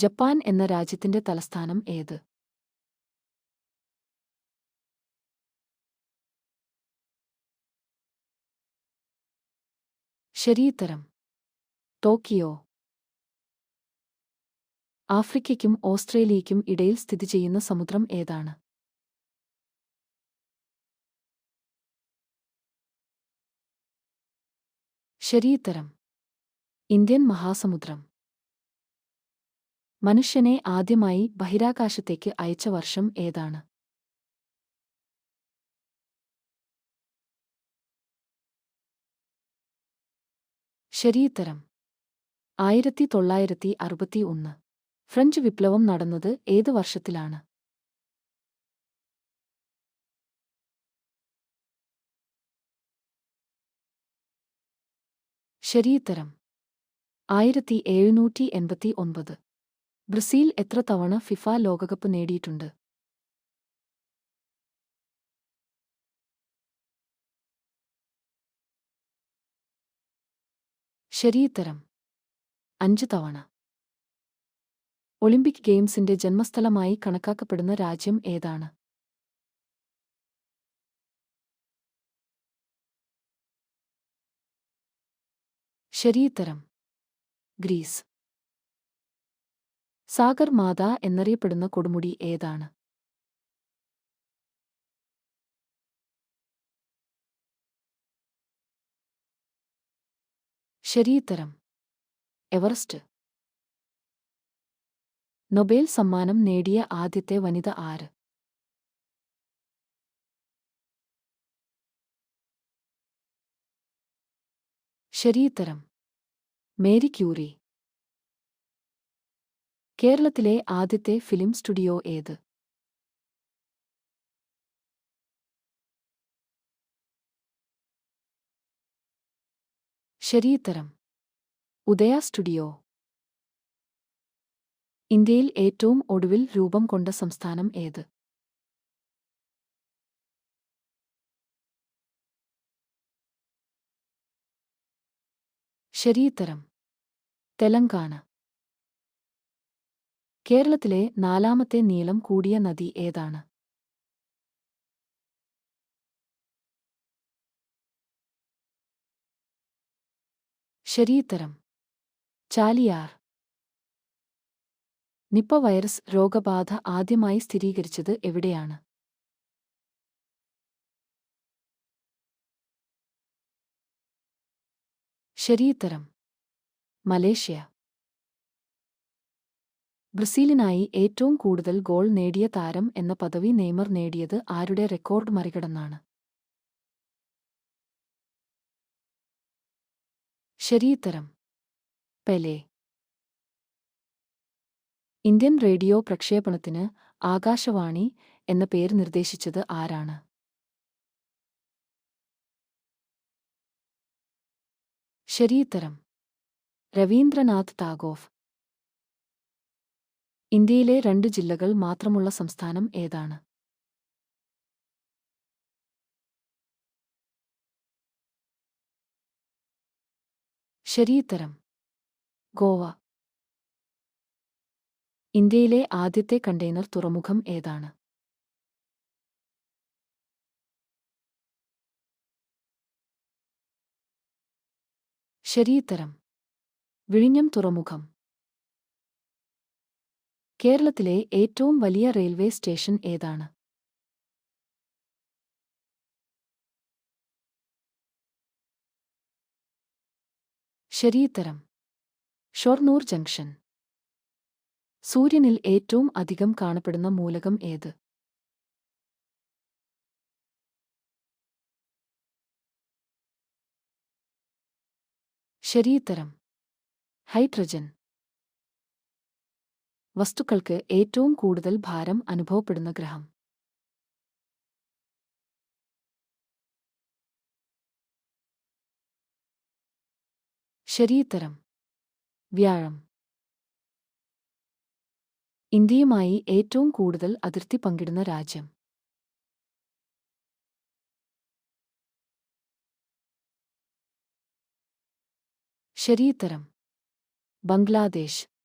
Japan എന്ന രാജ്യത്തിന്റെ തലസ്ഥാനം ഏത്? ശരിയുത്തരം ടോക്കിയോ. ആഫ്രിക്കയ്ക്കും ഓസ്ട്രേലിയയ്ക്കും ഇടയിൽ സ്ഥിതി ചെയ്യുന്ന സമുദ്രം ഏതാണ്? ശരിയുത്തരം ഇന്ത്യൻ മഹാസമുദ്രം. മനുഷ്യനെ ആദ്യമായി ബഹിരാകാശത്തേക്ക് അയച്ച വർഷം ഏതാണ്? ശരിയുത്തരം ആയിരത്തി തൊള്ളായിരത്തി അറുപത്തി ഒന്ന് ഫ്രഞ്ച് വിപ്ലവം നടന്നത് ഏത് വർഷത്തിലാണ്? ശരിയുത്തരം ആയിരത്തി എഴുന്നൂറ്റി എൺപത്തി ഒൻപത് ബ്രസീൽ എത്ര തവണ ഫിഫ ലോകകപ്പ് നേടിയിട്ടുണ്ട്? ശരിയുത്തരം അഞ്ച് തവണ. ഒളിമ്പിക് ഗെയിംസിന്റെ ജന്മസ്ഥലമായി കണക്കാക്കപ്പെടുന്ന രാജ്യം ഏതാണ്? ശരിയുത്തരം ഗ്രീസ്. സാഗർ മാത എന്നറിയപ്പെടുന്ന കൊടുമുടി ഏതാണ്? ശരീത്തരം എവറസ്റ്റ്. നൊബേൽ സമ്മാനം നേടിയ ആദ്യത്തെ വനിത ആര്? ശരീത്തരം മേരി ക്യൂറി. കേരളത്തിലെ ആദ്യത്തെ ഫിലിം സ്റ്റുഡിയോ ഏത്? ശരിയുത്തരം ഉദയ സ്റ്റുഡിയോ. ഇന്ത്യയിൽ ഏറ്റവും ഒടുവിൽ രൂപം കൊണ്ട സംസ്ഥാനം ഏത്? ശരിയുത്തരം തെലങ്കാന. കേരളത്തിലെ നാലാമത്തെ നീളം കൂടിയ നദി ഏതാണ്? ശരീത്തരം ചാലിയാർ. നിപ്പ വൈറസ് രോഗബാധ ആദ്യമായി സ്ഥിരീകരിച്ചത് എവിടെയാണ്? ശരീത്തരം മലേഷ്യ. ബ്രസീലിനായി ഏറ്റവും കൂടുതൽ ഗോൾ നേടിയ താരം എന്ന പദവി നെയ്മർ നേടിയത് ആരുടെ റെക്കോർഡ് മറികടന്നാണ്? ശരിയുത്തരം പെലെ. ഇന്ത്യൻ റേഡിയോ പ്രക്ഷേപണത്തിന് ആകാശവാണി എന്ന പേര് നിർദ്ദേശിച്ചത് ആരാണ്? ശരിയുത്തരം രവീന്ദ്രനാഥ് ടാഗോർ. ഇന്ത്യയിലെ രണ്ട് ജില്ലകൾ മാത്രമുള്ള സംസ്ഥാനം ഏതാണ്? ശരിയുത്തരം ഗോവ. ഇന്ത്യയിലെ ആദ്യത്തെ കണ്ടെയ്നർ തുറമുഖം ഏതാണ്? ശരിയുത്തരം വിഴിഞ്ഞം തുറമുഖം. കേരളത്തിലെ ഏറ്റവും വലിയ റെയിൽവേ സ്റ്റേഷൻ ഏതാണ്? ശരിയുത്തരം ഷൊർണൂർ ജംഗ്ഷൻ. സൂര്യനിൽ ഏറ്റവും അധികം കാണപ്പെടുന്ന മൂലകം ഏത്? ശരിയുത്തരം ഹൈഡ്രജൻ. വസ്തുക്കൾക്ക് ഏറ്റവും കൂടുതൽ ഭാരം അനുഭവപ്പെടുന്ന ഗ്രഹം. ശരീത്തരം വ്യാഴം. ഇന്ത്യയുമായി ഏറ്റവും കൂടുതൽ അതിർത്തി പങ്കിടുന്ന രാജ്യം. ശരീത്തരം ബംഗ്ലാദേശ്.